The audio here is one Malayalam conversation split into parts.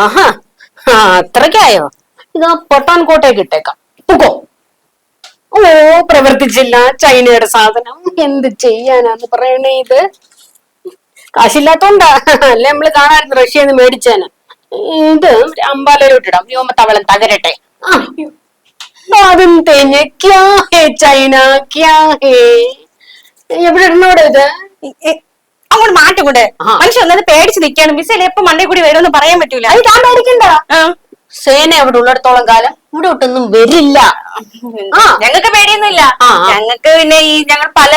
ആഹാ അത്രക്കായോ ഇത് ആ പട്ടാൻകോട്ടേക്ക് ഇട്ടേക്കാം. പോകോ ഓ പ്രവർത്തിച്ചില്ല ചൈനയുടെ സാധനം. എന്ത് ചെയ്യാനാന്ന് പറയണേ ഇത്? കാശില്ലാത്തോണ്ടാ. അല്ലെ നമ്മൾ കാണാൻ റഷ്യന്ന് മേടിച്ചേന്. ഇത് അമ്പാലയിലോട്ടിടാം വ്യോമത്തവളം തകരട്ടെ. അതും തെഞ്ഞ് ക്യാ ഹേ ചൈന ക്യാ ഹേ. എവിടെ ഇടണോടെ ഇത്? അങ്ങോട്ട് മാറ്റം കൊണ്ട് മനുഷ്യൻ ഒന്നത് പേടിച്ച് നിൽക്കാണ് മിസൈൽ എപ്പോ മണ്ടേ കൂടി വരുമെന്ന് പറയാൻ പറ്റൂല. അത് ഞാൻ പേടിക്കണ്ട. സേന അവിടെ ഉള്ളിടത്തോളം കാലം ഇവിടെ ഒട്ടൊന്നും വരില്ല. ഞങ്ങൾക്ക് പേടിയൊന്നുമില്ല. ഞങ്ങൾക്ക് പിന്നെ ഈ ഞങ്ങൾ പല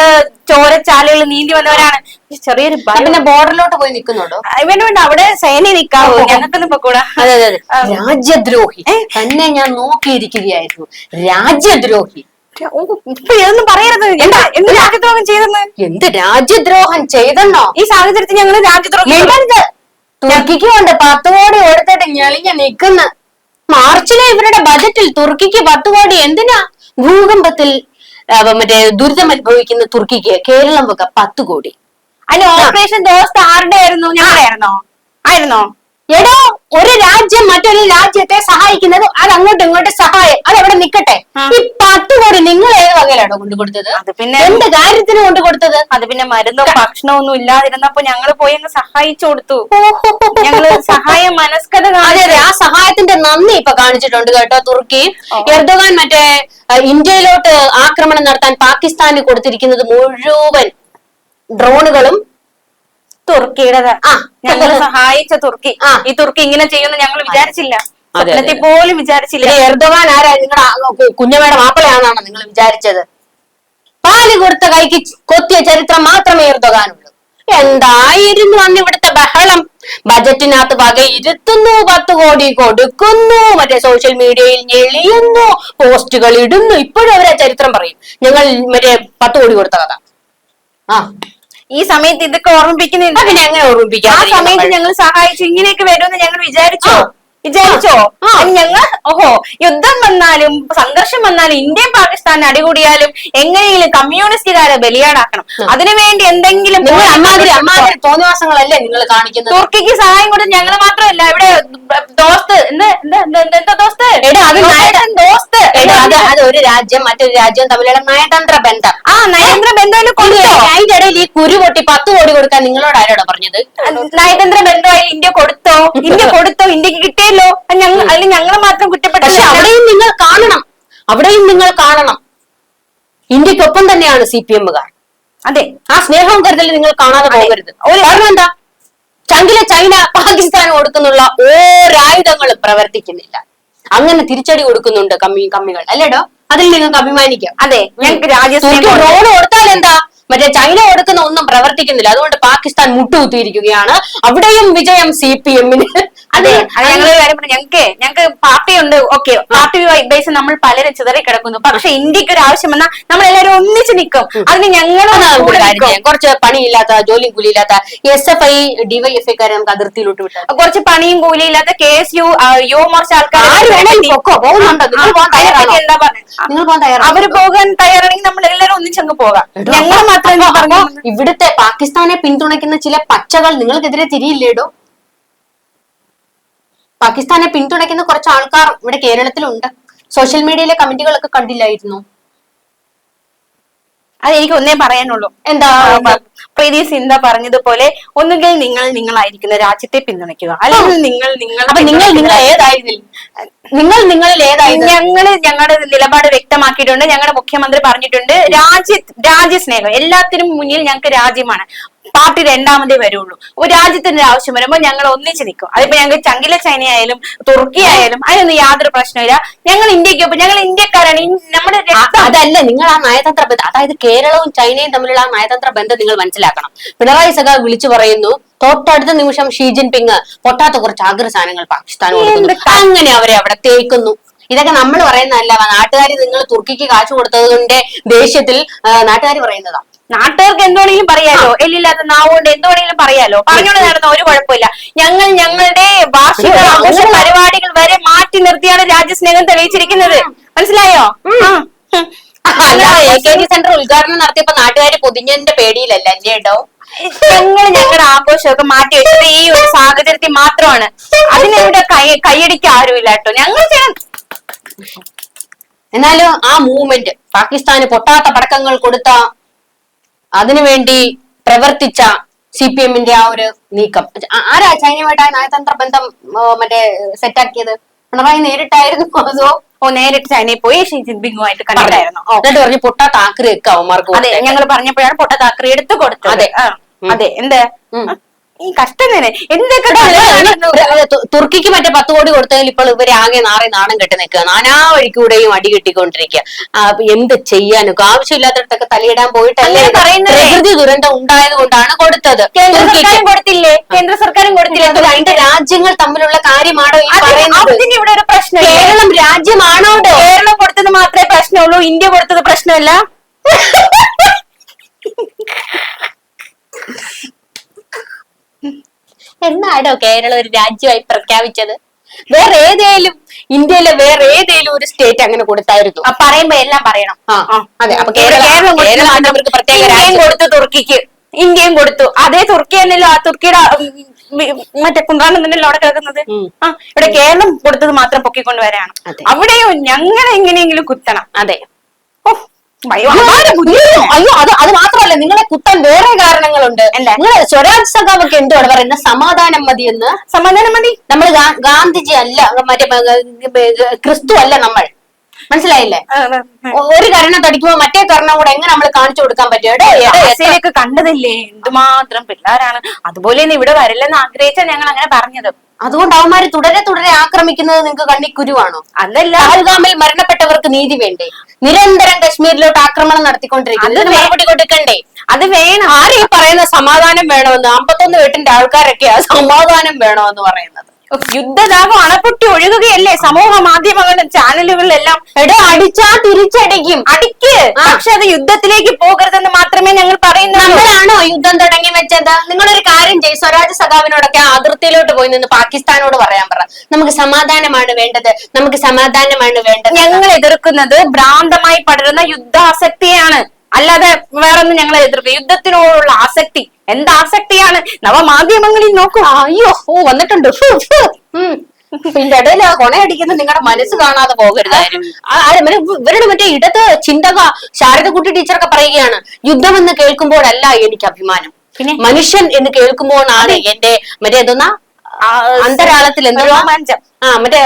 ചോരച്ചാലുകൾ നീന്തി വന്നവരാണ്. ചെറിയൊരു പിന്നെ ബോർഡറിലോട്ട് പോയി നിൽക്കുന്നുണ്ടോ? ഇവന് വേണ്ട. അവിടെ സേന നിൽക്കാവോ. ഞങ്ങൾക്കൊന്നും പൊക്കൂടാ അതെ അതെ രാജ്യദ്രോഹി. തന്നെ ഞാൻ നോക്കിയിരിക്കുകയായിരുന്നു. രാജ്യദ്രോഹി. ഇപ്പൊ ഇതൊന്നും പറയരുത്. എന്താ? എന്ത് രാജ്യദ്രോഹം ചെയ്തെന്ന്? എന്ത് രാജ്യദ്രോഹം ചെയ്തെന്നോ? ഈ സാഹചര്യത്തിൽ ഞങ്ങൾ രാജ്യദ്രോഹം മിണ്ടരുത്. തുർക്കിക്ക് കൊണ്ട് പത്ത് കോടി കൊടുത്തിട്ട് ഞെളിഞ്ഞ നിക്കുന്ന മാർച്ചിലെ ഇവരുടെ ബജറ്റിൽ തുർക്കിക്ക് പത്ത് കോടി എന്തിനാ? ഭൂകമ്പത്തിൽ മറ്റേ ദുരിതം അനുഭവിക്കുന്ന തുർക്കിക്ക് കേരളം വക പത്ത് കോടി. അല്ല ഓപ്പറേഷൻ ദോസ് ആരുടെ ആയിരുന്നു? ഞങ്ങളായിരുന്നോ ആയിരുന്നോ? എടോ ഒരു രാജ്യം മറ്റൊരു രാജ്യത്തെ സഹായിക്കുന്നത് അത് അങ്ങോട്ടും ഇങ്ങോട്ടും സഹായം. അത് അവിടെ നിക്കട്ടെ ഈ പത്ത് കോടി നിങ്ങൾ ഏത് വകയിലാണോ കൊണ്ടു കൊടുത്തത് അത് പിന്നെ എന്ത് കാര്യത്തിന് കൊണ്ടു കൊടുത്തത് അത് പിന്നെ മരുന്നോ ഭക്ഷണോ ഒന്നും ഇല്ലാതിരുന്നപ്പോ ഞങ്ങൾ പോയി അങ്ങ് സഹായിച്ചു കൊടുത്തു. ഞങ്ങൾ സഹായ മനസ്കത അതെ അതെ. ആ സഹായത്തിന്റെ നന്ദി ഇപ്പൊ കാണിച്ചിട്ടുണ്ട് കേട്ടോ തുർക്കി. എർദോഗാൻ മറ്റേ ഇന്ത്യയിലോട്ട് ആക്രമണം നടത്താൻ പാകിസ്ഥാന് കൊടുത്തിരിക്കുന്നത് മുഴുവൻ ഡ്രോണുകളും തുർക്കിയുടെ ആ. ഞങ്ങൾ സഹായിച്ച തുർക്കി. ഈ തുർക്കി ഇങ്ങനെ ചെയ്യുമെന്ന് ഞങ്ങൾ വിചാരിച്ചില്ല. സ്വപ്നത്തിൽ പോലും വിചാരിച്ചില്ല. എർദോഗാൻ ആരാ നിങ്ങളുടെ കുഞ്ഞമ്മയുടെ മാപ്പിളയാണെന്നാണ് നിങ്ങൾ വിചാരിച്ചത്. പാൽ കൊടുത്ത കൈക്ക് കൊത്തിയ ചരിത്രം മാത്രമേ എർദോഗാനുള്ളൂ. എന്തായിരുന്നു അന്ന് ഇവിടുത്തെ ബഹളം? ബജറ്റിനകത്ത് വക ഇരുത്തുന്നു പത്ത് കോടി കൊടുക്കുന്നു മറ്റേ സോഷ്യൽ മീഡിയയിൽ ഞെളിയുന്നു പോസ്റ്റുകൾ ഇടുന്നു. ഇപ്പോഴും അവരെ ചരിത്രം പറയും. ഞങ്ങൾ മറ്റേ പത്ത് കോടി കൊടുത്ത കഥ. ആ. ഈ സമയത്ത് ഇതൊക്കെ ഓർമ്മിപ്പിക്കുന്നുണ്ട് അതിനെ ഓർമ്മിപ്പിക്കാം ആ സമയത്ത് ഞങ്ങൾ സഹായിച്ചു. ഇങ്ങനെയൊക്കെ വരുമെന്ന് ഞങ്ങൾ വിചാരിച്ചോ. വിചാരിച്ചോ? ഞങ്ങൾ ഓഹോ യുദ്ധം വന്നാലും സംഘർഷം വന്നാലും ഇന്ത്യയും പാകിസ്ഥാനും അടികൂടിയാലും എങ്ങനെയെങ്കിലും കമ്മ്യൂണിസ്റ്റുകാരെ ബലിയാടാക്കണം. അതിനുവേണ്ടി എന്തെങ്കിലും തോന്നിവാസങ്ങളല്ലേ നിങ്ങൾ കാണിക്കുന്നത്? തുർക്കിക്ക് സഹായം കൊടുത്ത് ഞങ്ങൾ മാത്രമല്ല ഇവിടെ ദോസ്ത് എന്ത് ദോസ്ത്? ദോസ്ത് അത് ഒരു രാജ്യം മറ്റൊരു രാജ്യം തമ്മിലുള്ള നയതന്ത്ര ബന്ധം. ആ നയതന്ത്ര ബന്ധം കൊടുത്തോ അതിന്റെ ഇടയിൽ ഈ കുരു പൊട്ടി പത്ത് കോടി കൊടുക്കാൻ നിങ്ങളോട് ആരോടാ പറഞ്ഞത്? നയതന്ത്ര ബന്ധമായി ഇന്ത്യ കൊടുത്തോ? ഇന്ത്യ കൊടുത്തോ? ഇന്ത്യയ്ക്ക് കിട്ടിയല്ലോ ഞങ്ങൾ അല്ലെങ്കിൽ ഞങ്ങൾ മാത്രം പക്ഷെ അവിടെയും നിങ്ങൾ കാണണം. അവിടെയും നിങ്ങൾ കാണണം. ഇന്ത്യക്കൊപ്പം തന്നെയാണ് സി പി എമ്മുകാർ. അതെ. ആ സ്നേഹവും കരുതൽ നിങ്ങൾ കാണാതെ പോകരുത്. ഒരു കാരണം എന്താ? ചങ്കിലെ ചൈന പാകിസ്ഥാൻ കൊടുക്കുന്നുള്ള ഓരായുധങ്ങളും പ്രവർത്തിക്കുന്നില്ല. അങ്ങനെ തിരിച്ചടി കൊടുക്കുന്നുണ്ട് കമ്മി കമ്മികൾ. അല്ലേടോ അതിൽ നിങ്ങൾക്ക് അഭിമാനിക്കാം അതെ. ഞങ്ങൾക്ക് രാജ്യത്ത് ഡ്രോൺ കൊടുത്താൽ എന്താ? മറ്റേ ചൈന കൊടുക്കുന്ന ഒന്നും പ്രവർത്തിക്കുന്നില്ല. അതുകൊണ്ട് പാകിസ്ഥാൻ മുട്ടുകുത്തിയിരിക്കുകയാണ്. അവിടെയും വിജയം സി പി എമ്മിന് അതെ ഞങ്ങൾ ഞങ്ങൾക്ക് ഞങ്ങൾക്ക് പാർട്ടി ഉണ്ട് ഓക്കെ പാർട്ടി ബേസ് നമ്മൾ പലരും ചിതറി കിടക്കുന്നു. പക്ഷെ ഇന്ത്യയ്ക്ക് ഒരു ആവശ്യം വന്നാൽ നമ്മൾ എല്ലാവരും ഒന്നിച്ച് നിൽക്കും. അതിന് ഞങ്ങൾ കുറച്ച് പണിയില്ലാത്ത ജോലിയും കൂലിയില്ലാത്ത എസ് എഫ് ഐ ഡിവൈഎഫ് ഐക്കാരെ നമുക്ക് അതിർത്തിയിലോട്ട് വിട്ടാൽ കുറച്ച് പണിയും കൂലിയില്ലാത്ത K S U Yuva Morcha ആൾക്കാർ നിങ്ങൾ പോകാൻ തയ്യാറാണെങ്കിൽ നമ്മൾ എല്ലാവരും ഒന്നിച്ചങ്ങ് പോകാം. ഞങ്ങൾ അപ്പൊ ഇവിടുത്തെ പാകിസ്ഥാനെ പിന്തുണയ്ക്കുന്ന ചില പച്ചകൾ നിങ്ങൾക്കെതിരെ തിരിയില്ലേടോ? പാകിസ്ഥാനെ പിന്തുണയ്ക്കുന്ന കുറച്ച് ആൾക്കാർ ഇവിടെ കേരളത്തിലുണ്ട്. സോഷ്യൽ മീഡിയയിലെ കമന്റുകളൊക്കെ കണ്ടില്ലായിരുന്നു? അത് എനിക്ക് ഒന്നേ പറയാനുള്ളൂ എന്താ പ്രീതി സിന്ധ പറഞ്ഞതുപോലെ ഒന്നുകിൽ നിങ്ങൾ നിങ്ങളായിരിക്കുന്ന രാജ്യത്തെ പിന്തുണയ്ക്കുക. അല്ലെങ്കിൽ നിങ്ങൾ നിങ്ങൾ നിങ്ങൾ നിങ്ങൾ ഏതായിരുന്നില്ല? നിങ്ങൾ നിങ്ങളിൽ ഏതായിരുന്നു? ഞങ്ങൾ ഞങ്ങളുടെ നിലപാട് വ്യക്തമാക്കിയിട്ടുണ്ട്. ഞങ്ങളുടെ മുഖ്യമന്ത്രി പറഞ്ഞിട്ടുണ്ട് രാജ്യ രാജ്യസ്നേഹം. എല്ലാത്തിനും മുന്നിൽ ഞങ്ങൾക്ക് രാജ്യമാണ്. പാർട്ടി രണ്ടാമതേ വരുള്ളൂ. അപ്പൊ രാജ്യത്തിന്റെ ആവശ്യം വരുമ്പോൾ ഞങ്ങൾ ഒന്നിച്ച് നിൽക്കും. അതിപ്പോ ഞങ്ങൾക്ക് ചങ്കില ചൈന ആയാലും തുർക്കി ആയാലും അതിനൊന്നും യാതൊരു പ്രശ്നമില്ല ഞങ്ങൾ ഇന്ത്യക്കൊപ്പം ഞങ്ങൾ ഇന്ത്യക്കാരാണ്. നമ്മുടെ അതല്ല നിങ്ങൾ ആ നയതന്ത്ര ബന്ധം അതായത് കേരളവും ചൈനയും തമ്മിലുള്ള ആ നയതന്ത്ര ബന്ധം നിങ്ങൾ മനസ്സിലാക്കണം. പിണറായി സഖ വിളിച്ചു പറയുന്നു തൊട്ടടുത്ത നിമിഷം ഷീ ജിൻപിങ് പൊട്ടാത്ത കുറച്ച് ആഗ്ര സാധനങ്ങൾ പാകിസ്ഥാൻ കൊടുക്കുന്നു. അങ്ങനെ അവരെ അവിടെ തേക്കുന്നു. ഇതൊക്കെ നമ്മൾ പറയുന്നതല്ല നാട്ടുകാർ നിങ്ങൾ തുർക്കിക്ക് കാശ് കൊടുത്തതിന്റെ ദേഷ്യത്തിൽ നാട്ടുകാർ പറയുന്നതാ. നാട്ടുകാർക്ക് എന്തുവേണമെങ്കിലും പറയാലോ. എല്ലില്ലാത്ത നാവുകൊണ്ട് എന്തുവേണമെങ്കിലും പറയാലോ. പറഞ്ഞോണ്ട് നടന്ന ഒരു കുഴപ്പമില്ല. ഞങ്ങൾ ഞങ്ങളുടെ വാർഷിക ആഘോഷ പരിപാടികൾ വരെ മാറ്റി നിർത്തിയാണ് രാജ്യസ്നേഹം തെളിയിച്ചിരിക്കുന്നത്. മനസ്സിലായോ? എ കെ ജി സെന്റർ ഉദ്ഘാടനം നടത്തിയപ്പോ നാട്ടുകാര് പൊതിഞ്ഞതിന്റെ പേടിയിലല്ല എന്റെ കേട്ടോ ഞങ്ങൾ ഞങ്ങളുടെ ആഘോഷമൊക്കെ മാറ്റി വെച്ചത് ഈ ഒരു സാഹചര്യത്തിൽ മാത്രമാണ്. അതിനെവിടെ കൈ കൈയടിക്കാൻ ആരുമില്ല കേട്ടോ. ഞങ്ങൾ ചെയ്യണം. എന്നാലും ആ മൂവ്മെന്റ് പാകിസ്ഥാന് പൊട്ടാത്ത പടക്കങ്ങൾ കൊടുത്ത അതിനുവേണ്ടി പ്രവർത്തിച്ച സി പി എമ്മിന്റെ ആ ഒരു നീക്കം. ആരാ ചൈനയുമായിട്ട് ആ നയതന്ത്ര ബന്ധം മറ്റേ സെറ്റാക്കിയത് പിണറായി നേരിട്ടായിരുന്നു അതോ? ഓ നേരിട്ട് ചൈനയിൽ പോയി ഷീ ജിൻപിങ്ങുമായിട്ട് കണ്ടിട്ടായിരുന്നു. എന്നിട്ട് പറഞ്ഞു പൊട്ട താക്കറി ഒക്കെ അവന്മാർക്ക് അതെ ഞങ്ങൾ പറഞ്ഞപ്പോഴാണ് പൊട്ട താക്കറി എടുത്തു കൊടുത്തത്. അതെ. അതെ എന്ത്. ഈ കഷ്ടം തന്നെ എന്തൊക്കെ തുർക്കിക്ക് മറ്റേ പത്ത് കോടി കൊടുത്തതിൽ ഇപ്പോൾ ഇവരെ ആകെ നാറി നാണം കെട്ടി നിൽക്കുക. നാനാ വഴിക്കൂടെയും അടി കെട്ടിക്കൊണ്ടിരിക്കുക. എന്ത് ചെയ്യാനൊക്കെ ആവശ്യമില്ലാത്തടത്തൊക്കെ തലയിടാൻ പോയിട്ടല്ലേ? പ്രകൃതി ദുരന്തം ഉണ്ടായത് കൊണ്ടാണ് കൊടുത്തത്. കേന്ദ്ര സർക്കാരും കൊടുത്തില്ലേ? കേന്ദ്ര സർക്കാരും കൊടുത്തില്ലേ? അതിന്റെ രണ്ട് രാജ്യങ്ങൾ തമ്മിലുള്ള കാര്യമാണോ ഈ പറയുന്നത്? ഇവിടെ ഒരു പ്രശ്നം കേരളം രാജ്യമാണോ? കേരളം കൊടുത്തത് മാത്രമേ പ്രശ്നമുള്ളൂ. ഇന്ത്യ കൊടുത്തത് പ്രശ്നമല്ല. എന്നാടോ കേരളം ഒരു രാജ്യമായി പ്രഖ്യാപിച്ചത് വേറെ ഏതേലും ഇന്ത്യയിലെ വേറെ ഏതേലും ഒരു സ്റ്റേറ്റ് അങ്ങനെ കൊടുത്തായിരുന്നു ആ, പറയുമ്പോ എല്ലാം പറയണം ആ, അതെ. അപ്പൊ കേരളം- അവർക്ക് പ്രത്യേക രാജ്യം. കൊടുത്തു തുർക്കിക്ക് ഇന്ത്യയും കൊടുത്തു അതേ തുർക്കി തന്നെയല്ലോ ആ തുർക്കിയുടെ മറ്റേ കുന്ത്രാണ്ടം തന്നെയല്ലോ അവിടെ കിടക്കുന്നത്. ആ ഇവിടെ കേരളം കൊടുത്തത് മാത്രം പൊക്കിക്കൊണ്ടുവരാണ്. അവിടെയോ ഞങ്ങൾ എങ്ങനെയെങ്കിലും കുത്തണം അതെ ഓ. അയ്യോ അത് അത് മാത്രമല്ല നിങ്ങളെ കുത്താൻ വേറെ കാരണങ്ങളുണ്ട്. എന്താ? നിങ്ങൾ സ്വരാജ് സഖാവൊക്കെ എന്തുവാണ് പറയുന്നത്? സമാധാനം മതി എന്ന്. സമാധാനം മതി? നമ്മൾ ഗാന്ധിജി അല്ല മറ്റേ ക്രിസ്തു അല്ല നമ്മൾ. മനസ്സിലായില്ലേ? ഒരു കരണം തടിക്കുമ്പോ മറ്റേ കരണം കൂടെ എങ്ങനെ നമ്മൾ കാണിച്ചു കൊടുക്കാൻ പറ്റും? കണ്ടതില്ലേ? എന്തുമാത്രം പിള്ളേരാണ്. അതുപോലെ തന്നെ ഇവിടെ വരില്ലെന്ന് ആഗ്രഹിച്ചാ ഞങ്ങൾ അങ്ങനെ പറഞ്ഞത്. അതുകൊണ്ട് അവന്മാര് തുടരെ തുടരെ ആക്രമിക്കുന്നത് നിങ്ങൾക്ക് കണ്ണിക്കുരുവാണോ? അതല്ല. മരണപ്പെട്ടവർക്ക് നീതി വേണ്ടേ? നിരന്തരം കശ്മീരിലോട്ട് ആക്രമണം നടത്തിക്കൊണ്ടിരിക്കുന്നത്. മറുപടി കൊടുക്കണ്ടേ അത് വേണം. ആരെയും പറയുന്ന സമാധാനം വേണമെന്ന്? അമ്പത്തൊന്ന് വീട്ടിന്റെ ആൾക്കാരൊക്കെയാ സമാധാനം വേണമെന്ന് പറയുന്നത്. യുദ്ധദാഹം അണപ്പൊട്ടി ഒഴുകുകയല്ലേ? സമൂഹ മാധ്യമങ്ങളിലും ചാനലുകളിലെല്ലാം എടോ അടിച്ചാ തിരിച്ചടിക്കും. അടിക്ക്. പക്ഷെ അത് യുദ്ധത്തിലേക്ക് പോകരുതെന്ന് മാത്രമേ ഞങ്ങൾ പറയുന്നുള്ളൂ. നമ്മളാണോ യുദ്ധം തുടങ്ങി വെച്ചത്? നിങ്ങളൊരു കാര്യം ചെയ്യും. സ്വരാജ് സഖാവിനോടൊക്കെ അതിർത്തിയിലോട്ട് പോയി നിന്ന് പാകിസ്ഥാനോട് പറയാൻ പറ. നമുക്ക് സമാധാനമാണ് വേണ്ടത്. നമുക്ക് സമാധാനമാണ് വേണ്ടത്. ഞങ്ങൾ എതിർക്കുന്നത് ഭ്രാന്തമായി പടരുന്ന യുദ്ധാസക്തിയാണ്. അല്ലാതെ വേറൊന്നും ഞങ്ങൾ എതിർക്കുക യുദ്ധത്തിനോടുള്ള ആസക്തി. എന്ത് ആസക്തിയാണ്? നവമാധ്യമങ്ങളിൽ നോക്കൂ. അയ്യോ ഓ വന്നിട്ടുണ്ട്. പിന്നെ ഇടയിൽ. ഇതിന്റെ ഇടയിൽ കൊണയടിക്കുന്ന നിങ്ങളുടെ മനസ്സ് കാണാതെ പോകരുതായിരുന്നു ഇവരുടെ മറ്റേ ഇടത് ചിന്തക ശാരദകുട്ടി ടീച്ചറൊക്കെ പറയുകയാണ് യുദ്ധം എന്ന് കേൾക്കുമ്പോഴല്ല എനിക്ക് അഭിമാനം. പിന്നെ? മനുഷ്യൻ എന്ന് കേൾക്കുമ്പോഴാണ് എന്റെ മറ്റേ എന്തോന്നാ? അന്തരാളത്തിൽ എന്തോ. ആ മറ്റേ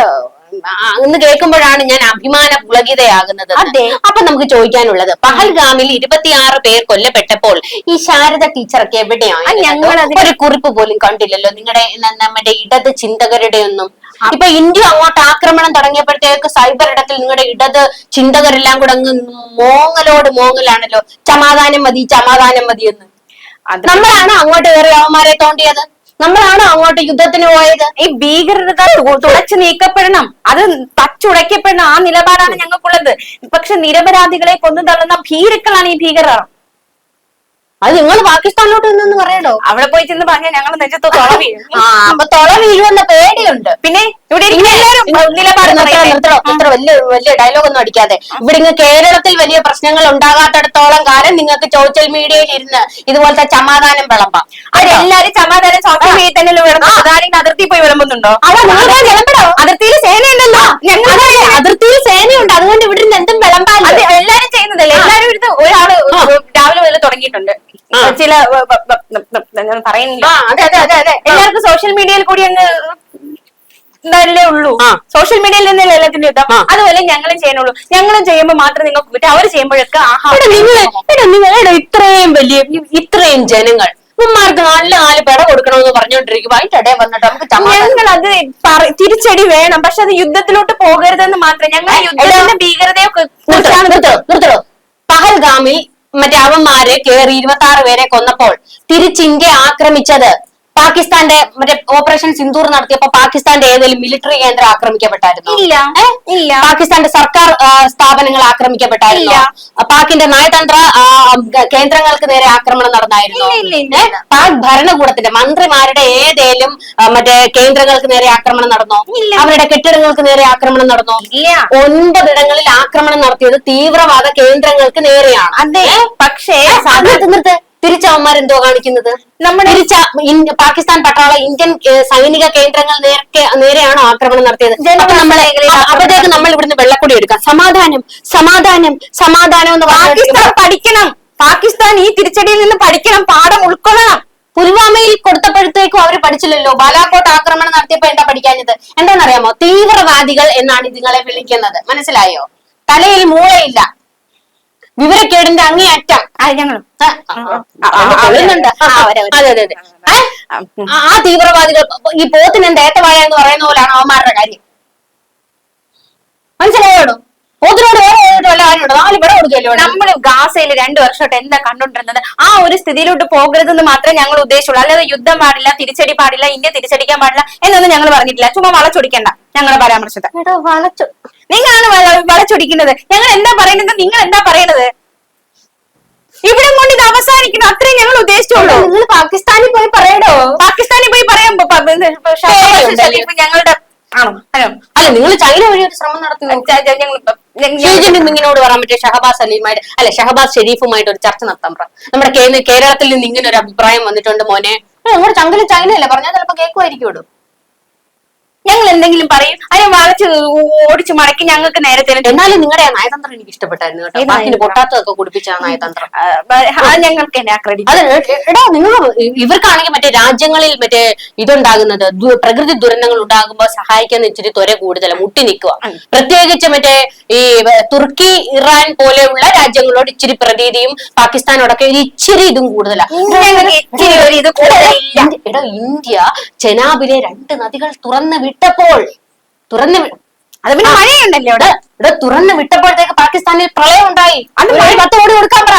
എന്ന് കേൾക്കുമ്പോഴാണ് ഞാൻ അഭിമാന പുളകിതയാകുന്നത്. അതെ. അപ്പൊ നമുക്ക് ചോദിക്കാനുള്ളത് പഹൽഗാമിൽ ഇരുപത്തിയാറ് പേർ കൊല്ലപ്പെട്ടപ്പോൾ ഈ ശാരദ ടീച്ചറൊക്കെ എവിടെയാണ്? ഞങ്ങൾ ഒരു കുറിപ്പ് പോലും കണ്ടില്ലല്ലോ നിങ്ങളുടെ നമ്മുടെ ഇടത് ചിന്തകരുടെ ഒന്നും. ഇപ്പൊ ഇന്ത്യ അങ്ങോട്ട് ആക്രമണം തുടങ്ങിയപ്പോഴത്തേക്ക് സൈബർ ഇടത്തിൽ നിങ്ങളുടെ ഇടത് ചിന്തകരെല്ലാം കൂടെ അങ്ങ് മോങ്ങലോട് മോങ്ങലാണല്ലോ. ചമാധാനം മതി ചമാധാനം മതി എന്ന്. നമ്മളാണ് അങ്ങോട്ട് കയറി അവന്മാരെ തോണ്ടിയത്? നമ്മളാണ് അങ്ങോട്ട് യുദ്ധത്തിന് പോയത്? ഈ ഭീകരത തുടച്ചു നീക്കപ്പെടണം. അത് തച്ചുടയ്ക്കപ്പെടണം. ആ നിലപാടാണ് ഞങ്ങൾക്കുള്ളത്. പക്ഷെ നിരപരാധികളെ കൊന്നു തള്ളുന്ന ഭീരുക്കളാണ് ഈ ഭീകരർ. അത് നിങ്ങൾ പാകിസ്ഥാനിലോട്ട് നിന്നെന്ന് പറയണ്ടോ അവിടെ പോയി ചെന്ന് പറഞ്ഞാൽ ഞങ്ങൾ നെഞ്ചത്ത് തുളവി. ആ അപ്പൊ തുള വീഴുമെന്ന പേടിയുണ്ട്. പിന്നെ ഇവിടെ ഇത്ര വലിയ വലിയ ഡയലോഗ് ഒന്നും അടിക്കാതെ. ഇവിടെ ഇങ്ങ് കേരളത്തിൽ വലിയ പ്രശ്നങ്ങൾ ഉണ്ടാകാത്തടത്തോളം കാലം നിങ്ങൾക്ക് സോഷ്യൽ മീഡിയയിൽ ഇരുന്ന് ഇതുപോലത്തെ സമാധാനം വിളമ്പാം. അവരെല്ലാരും സമാധാനം സോഷ്യൽ മീഡിയയിൽ തന്നെ വിളമ്പാം. അതിർത്തി പോയി വിളമ്പുന്നുണ്ടോ? അതാ നിങ്ങൾ വിളമ്പടോ അതിർത്തിയിൽ സേനയുണ്ടല്ലോ. അതിർത്തിയിൽ സേനയുണ്ട് അതുകൊണ്ട് ഇവിടെ നിന്ന് എന്തും വിളമ്പാലോ അത് എല്ലാരും ചെയ്യുന്നതല്ലേ എല്ലാരും ഇരുന്ന് ഒരാൾ രാവിലെ മുതൽ തുടങ്ങിയിട്ടുണ്ട്. ചില പറയുന്നില്ല. എല്ലാവർക്കും സോഷ്യൽ മീഡിയയിൽ കൂടി അങ്ങ് ഇതല്ലേ ഉള്ളൂ. സോഷ്യൽ മീഡിയയിൽ നിന്നല്ലേ എല്ലാത്തിന്റെ യുദ്ധം? അതുപോലെ ഞങ്ങളും ചെയ്യാനുള്ളൂ ഞങ്ങളും ചെയ്യുമ്പോൾ മാത്രം നിങ്ങൾക്ക് പറ്റും അവർ ചെയ്യുമ്പോഴൊക്കെ നിങ്ങളുടെ ഇത്രയും വലിയ ഇത്രയും ജനങ്ങൾ. ഉമ്മാർക്ക് നല്ല നാല് പെട കൊടുക്കണമെന്ന് പറഞ്ഞോണ്ടിരിക്കും അതിന്റെ ഇടയിൽ വന്നിട്ട് നമുക്ക് ഞങ്ങൾ അത് തിരിച്ചടി വേണം. പക്ഷെ അത് യുദ്ധത്തിലോട്ട് പോകരുതെന്ന് മാത്രം. ഞങ്ങൾ യുദ്ധത്തിന്റെ ഭീകരതയൊക്കെ. പഹൽഗാമിൽ മറ്റേ അവന്മാര് കേറി ഇരുപത്തി ആറ് പേരെ കൊന്നപ്പോൾ തിരിച്ച് ഇന്ത്യ ആക്രമിച്ചത് പാകിസ്ഥാന്റെ മറ്റേ ഓപ്പറേഷൻ സിന്ദൂർ നടത്തിയപ്പോ പാകിസ്ഥാന്റെ ഏതെങ്കിലും മിലിറ്ററി കേന്ദ്രം ആക്രമിക്കപ്പെട്ടായിരുന്നു? ഇല്ല ഇല്ല. പാകിസ്ഥാന്റെ സർക്കാർ സ്ഥാപനങ്ങൾ ആക്രമിക്കപ്പെട്ടായിരുന്നു? പാക്കിന്റെ നയതന്ത്ര കേന്ദ്രങ്ങൾക്ക് നേരെ ആക്രമണം നടന്നായിരുന്നു. പാക് ഭരണകൂടത്തിന്റെ മന്ത്രിമാരുടെ ഏതേലും മറ്റേ കേന്ദ്രങ്ങൾക്ക് നേരെ ആക്രമണം നടന്നോ? അവരുടെ കെട്ടിടങ്ങൾക്ക് നേരെ ആക്രമണം നടന്നോ? ഇല്ല. ഒൻപതിടങ്ങളിൽ ആക്രമണം നടത്തിയത് തീവ്രവാദ കേന്ദ്രങ്ങൾക്ക് നേരെയാണ്. അതെ. പക്ഷേ നിർത്ത്. എന്തോ കാണിക്കുന്നത്? നമ്മുടെ തിരിച്ച പാകിസ്ഥാൻ പട്ടാള ഇന്ത്യൻ സൈനിക കേന്ദ്രങ്ങൾ നേരത്തെ നേരെയാണോ ആക്രമണം നടത്തിയത്? നമ്മളെ അപ്പോഴത്തേക്ക് നമ്മൾ ഇവിടുന്ന് വെള്ളക്കൊടി എടുക്കാം. സമാധാനം സമാധാനം സമാധാനം എന്ന് പാകിസ്ഥാൻ പഠിക്കണം. പാകിസ്ഥാൻ ഈ തിരിച്ചടിയിൽ നിന്ന് പഠിക്കണം പാഠം ഉൾക്കൊള്ളണം. പുൽവാമയിൽ കൊടുത്തപ്പോഴത്തേക്കും അവർ പഠിച്ചില്ലല്ലോ. ബാലാക്കോട്ട് ആക്രമണം നടത്തിയപ്പോ എന്താ പഠിക്കാഞ്ഞത്? എന്താണെന്നറിയാമോ? തീവ്രവാദികൾ എന്നാണ് ഇതുങ്ങളെ വിളിക്കുന്നത്. മനസ്സിലായോ? തലയിൽ മൂളയില്ല. വിവരക്കേടിന്റെ അങ്ങേയറ്റം. ആ ഞങ്ങളും. ആ, ആ, ആ, ആ, കൊള്ളുന്നുണ്ട്. ആ, അതെ അതെ അതെ ഏ? ആ ആ തീവ്രവാദികൾ ഈ പോത്തിന് എന്താ ഏത്തവാഴ എന്ന് പറയുന്ന പോലാണ് അവന്മാരുടെ കാര്യം. മനസ്സിലായോടോ? പോത്തിനോട് വേറെ വല്ല കാര്യമുണ്ടോ. നാല് ഇവിടെ കൊടുക്കല്ലോ നമ്മൾ ഗാസയിൽ രണ്ടു വർഷമായിട്ട് എന്താ കണ്ടോണ്ടിരുന്നത് ആ ഒരു സ്ഥിതിയിലോട്ട് പോകരുതെന്ന് മാത്രമേ ഞങ്ങൾ ഉദ്ദേശിച്ചുള്ളൂ. അല്ലാതെ യുദ്ധം പാടില്ല തിരിച്ചടി പാടില്ല ഇന്ത്യ തിരിച്ചടിക്കാൻ പാടില്ല എന്നൊന്നും ഞങ്ങൾ പറഞ്ഞിട്ടില്ല. ചുമ്മാ വളച്ചൊടിക്കണ്ട ഞങ്ങളുടെ പരാമർശത്തെ. എടോ വളച്ചു നിങ്ങളാണ് വള- വളച്ചൊടിക്കുന്നത്. ഞങ്ങൾ എന്താ പറയുന്നത്? നിങ്ങൾ എന്താ പറയണത്? ഇവിടെ കൊണ്ട് ഇത് അവസാനിക്കണം അത്രയും ഞങ്ങൾ ഉദ്ദേശിച്ചോളൂ നിങ്ങൾ പാകിസ്ഥാനിൽ പോയി പറയണോ പാകിസ്ഥാനിൽ പോയി പറയാം. പ- പ- ഇത് ഇപ്പൊ ഷഹബാസ് ഞങ്ങളുടെ ആണോ? അല്ല നിങ്ങൾ ചൈന വഴി ഒരു ശ്രമം നടത്തി ജിൻപിങ്ങിനോട് പറയാൻ പറ്റിയ ഷഹബാസ് അലിയുമായിട്ട് അല്ല ഷഹബാസ് ഷെരീഫുമായിട്ട് ഒരു ചർച്ച നടത്താൻ പറ. നമ്മുടെ കേരളത്തിൽ നിന്ന് ഇങ്ങനെ ഒരു അഭിപ്രായം വന്നിട്ടുണ്ട് മോനെ. നമ്മുടെ ചങ്കൽ ചൈന അല്ലേ പറഞ്ഞാൽ ചിലപ്പോ കേൾക്കുമായിരിക്കും ഞങ്ങൾ എന്തെങ്കിലും പറയും? അതിനെ വളച്ച് ഓടിച്ച് മടക്കി ഞങ്ങൾക്ക് നേരെ തരും. എന്നാലും നിങ്ങളുടെ ആ നയതന്ത്രം എനിക്ക് ഇഷ്ടപ്പെട്ടായിരുന്നു കേട്ടോ. ബാക്കിന്? പൊട്ടാത്തതൊക്കെ കുടിപ്പിച്ച ആ നയതന്ത്രം. അത് ഞങ്ങൾക്ക് എന്നെ അത് എടാ നിങ്ങൾ ഇവർക്കാണെങ്കിൽ മറ്റേ രാജ്യങ്ങളിൽ മറ്റേ ഇതുണ്ടാകുന്നത് പ്രകൃതി ദുരന്തങ്ങൾ ഉണ്ടാകുമ്പോൾ സഹായിക്കാൻ ഇച്ചിരി ത്വര കൂടുതൽ മുട്ടി നിൽക്കുക പ്രത്യേകിച്ച് മറ്റേ ഈ തുർക്കി ഇറാൻ പോലെയുള്ള രാജ്യങ്ങളോട് ഇച്ചിരി പ്രതീതിയും പാകിസ്ഥാനോടൊക്കെ ഒരു ഇച്ചിരി ഇതും കൂടുതലാണ് എടാ ഇന്ത്യ ചെനാബിലെ രണ്ട് നദികൾ തുറന്ന് വിട്ടപ്പോൾ തുറന്ന് അത് പിന്നെ മഴയുണ്ടല്ലോ ഇവിടെ ഇവിടെ തുറന്ന് വിട്ടപ്പോഴത്തേക്ക് പാകിസ്ഥാനിൽ പ്രളയം ഉണ്ടായി. അന്ന് മഴ പത്ത് ഓടി കൊടുക്കാൻ പറ.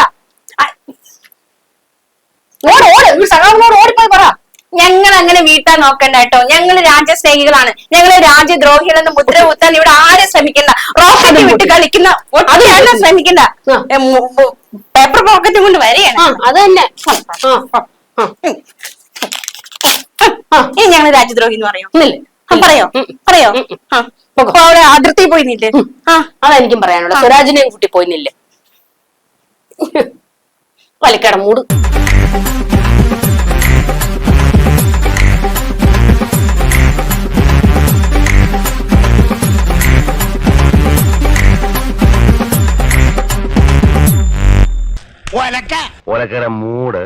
ഓട് ഓട്. സഹാബിനോട് ഓടിപ്പോയി പറ. ഞങ്ങൾ അങ്ങനെ വീട്ടാൻ നോക്കണ്ട കേട്ടോ. ഞങ്ങൾ രാജ്യസ്നേഹികളാണ്. ഞങ്ങൾ രാജ്യദ്രോഹികളെന്ന് മുദ്ര കുത്താൻ ഇവിടെ ആരും ശ്രമിക്കണ്ട? റോക്കറ്റ് വിട്ട് കളിക്കുന്ന ഒറ്റയാളും ശ്രമിക്കണ്ട. ആ. പേപ്പർ പോക്കറ്റും കൊണ്ട് വരെയാണ് ആ അത് തന്നെ. ഈ. ഞങ്ങൾ രാജ്യദ്രോഹി എന്ന് പറയും. പറയോ? പറയോ. അപ്പൊ അവിടെ അതിർത്തി പോയി നില്ലേ ആ. അതെനിക്കും പറയാനുള്ള സ്വരാജിനെയും കൂട്ടി പോയിന്നില്ലേ വലിക്കട മൂട്. ഒലക്കര മൂട്.